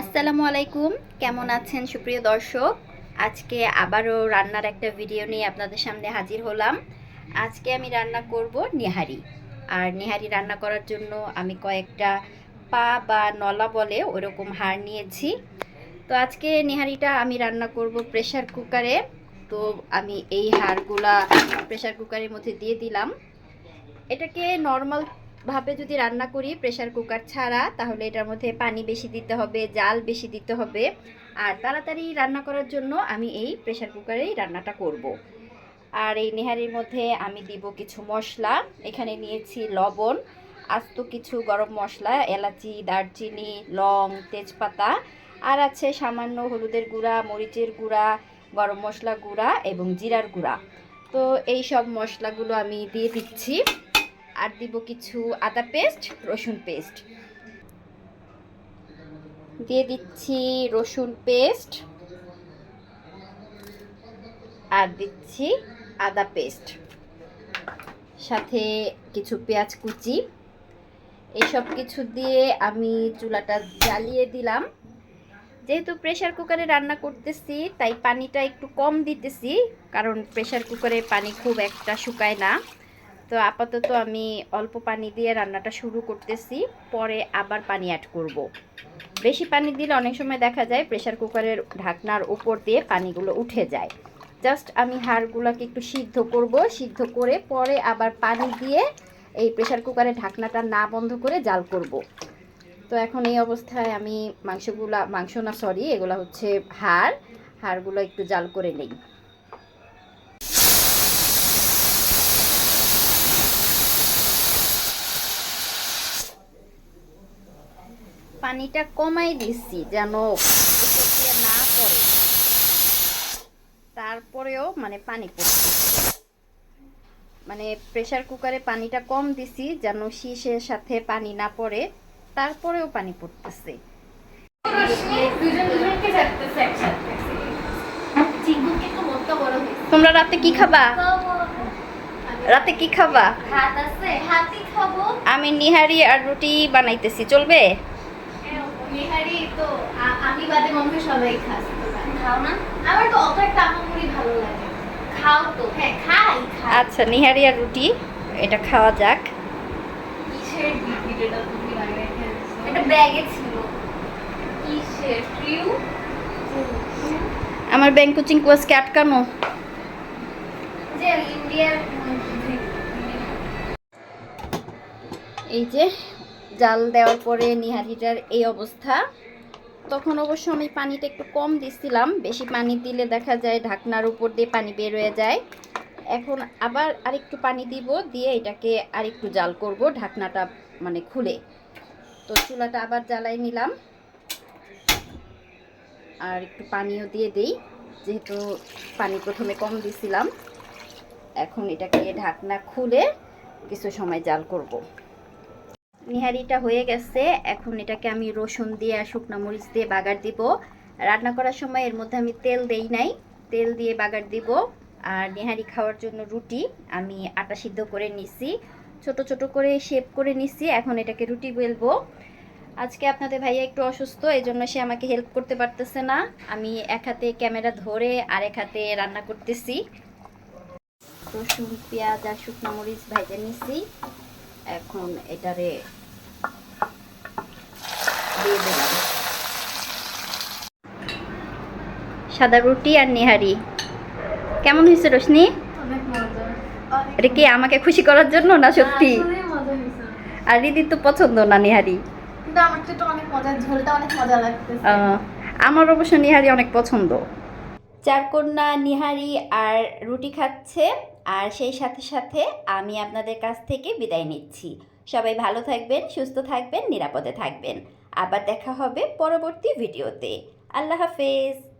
আসসালামু আলাইকুম। কেমন আছেন সুপ্রিয় দর্শক? আজকে আবারও রান্নার একটা ভিডিও নিয়ে আপনাদের সামনে হাজির হলাম। আজকে আমি রান্না করব নিহারি। আর নিহারি রান্না করার জন্য আমি কয়েকটা পা বা নলা বলে ওরকম হাড় নিয়েছি। তো আজকে নিহারিটা আমি রান্না করব প্রেশার কুকারে তো আমি এই হাড়গুলা প্রেশার কুকারের মধ্যে দিয়ে দিলাম। এটাকে নর্মাল ভাবে যদি রান্না করি প্রেশার কুকার ছাড়া, তাহলে এটার মধ্যে পানি বেশি দিতে হবে, জাল বেশি দিতে হবে। আর তাড়াতাড়ি রান্না করার জন্য আমি এই প্রেশার কুকারেই রান্নাটা করব। আর এই নেহারির মধ্যে আমি দিব কিছু মশলা। এখানে নিয়েছি লবণ, আস্ত কিছু গরম মশলা, এলাচি, দারচিনি, লং, তেজপাতা। আর আছে সামান্য হলুদের গুঁড়া, মরিচের গুঁড়া, গরম মশলা গুঁড়া এবং জিরার গুঁড়া। তো এই সব মশলাগুলো আমি দিয়ে দিচ্ছি। আর দিব কিছু আদা পেস্ট, রসুন পেস্ট। দিয়ে দিচ্ছি রসুন পেস্ট। আর দিচ্ছি আদা পেস্ট। সাথে কিছু পেঁয়াজ কুচি। এইসব কিছু দিয়ে আমি চুলাটা জ্বালিয়ে দিলাম। যেহেতু প্রেশার কুকারে রান্না করতেছি, তাই পানিটা একটু কম দিতেছি, কারণ প্রেশার কুকারে পানি খুব একটা শুকায় না। তো আপাতত আমি অল্প পানি দিয়ে রান্নাটা শুরু করতেছি, পরে আবার পানি অ্যাড করব। বেশি পানি দিলে অনেক সময় দেখা যায় প্রেশার কুকারের ঢাকনার উপর দিয়ে পানিগুলো উঠে যায় জাস্ট আমি হাড়গুলোকে একটু সিদ্ধ করব, সিদ্ধ করে পরে আবার পানি দিয়ে এই প্রেশার কুকারের ঢাকনাটা না বন্ধ করে জাল করব। তো এখন এই অবস্থায় আমি মাংসগুলা, মাংস না সরি এগুলো হচ্ছে হাড় হাড়গুলো একটু জাল করে নেই পানিটা কমাই দিচ্ছি যেন উপর না পড়ে। তারপরেও মানে পানি পড়ছে মানে প্রেসার কুকারে পানিটা কম দিছি যেন শীষের সাথে পানি না পড়ে তারপরেও পানি পড়তেছে। তোমরা রাতে কি খাবা? রাতে কি খাবা। আমি নিহারি আর রুটি বানাইতেছি চলবে? নিহারি তো আমি বাদে মনে হয় সবাই খাস। খাও না? আমার তো অকারটা আমারই ভালো লাগে। খাও তো। হ্যাঁ খাই আচ্ছা নিহারি আর রুটি এটা খাওয়া যাক। কিসের ভিডিওটা তুমি লাগাই এটা ব্যাগে ছিল। কিসের? ট্রিউ? আমার ব্যাংক কোচিং কোর্সকে আটকানো যে ইন্ডিয়ার এই যে জাল দেওয়ার পরে নিহারিটার এই অবস্থা। তখন অবশ্য আমি পানিটা একটু কম দিছিলাম, বেশি পানি দিলে দেখা যায় ঢাকনার উপর দিয়ে পানি বের হয়ে যায়। এখন আবার আরেকটু পানি দিব, দিয়ে এটাকে আরেকটু জাল করব ঢাকনাটা মানে খুলে। তো চুলাটা আবার জ্বালাই নিলাম। আর একটু পানিও দিয়ে দেই, যেহেতু পানি প্রথমে কম দিছিলাম। এখন এটাকে ঢাকনা খুলে কিছু সময় জাল করব। নিহারিটা হয়ে গেছে। এখন এটাকে আমি রসুন দিয়ে আর শুকনো মরিচ দিয়ে বাগার দিব। রান্না করার সময় এর মধ্যে আমি তেল দেই নাই। তেল দিয়ে বাগার দিব। আর নিহারি খাওয়ার জন্য রুটি আমি আটা সিদ্ধ করে নিছি। ছোট ছোট করে শেপ করে নিছি। এখন এটাকে রুটি বেলবো। আজকে আপনাদের ভাইয়া একটু অসুস্থ এই জন্য সে আমাকে হেল্প করতে পারতেছে না। আমি এক হাতে ক্যামেরা ধরে আর এক হাতে রান্না করতেছি। রসুন, পেঁয়াজ আর শুকনো মরিচ ভাজে নিছি। এখন এটারে দিয়ে দিলাম সাদা রুটি আর নিহারি। কেমন হয়েছে রোশনি? এটা কি আমাকে খুশি করার জন্য না সত্যি? মজা হয়েছে। আর রিদির তো পছন্দ না নিহারি। আমার তো এটা অনেক মজা ঝোলটা অনেক মজা লাগতেছে। আহ, আমার অবশ্য নিহারি অনেক পছন্দ। চারকন্যা নিহারি আর রুটি খাচ্ছে। আর সেই সাথে সাথে আমি আপনাদের কাছ থেকে বিদায় নিচ্ছি। সবাই ভালো থাকবেন, সুস্থ থাকবেন, নিরাপদে থাকবেন। আবার দেখা হবে পরবর্তী ভিডিওতে। আল্লাহ হাফেজ।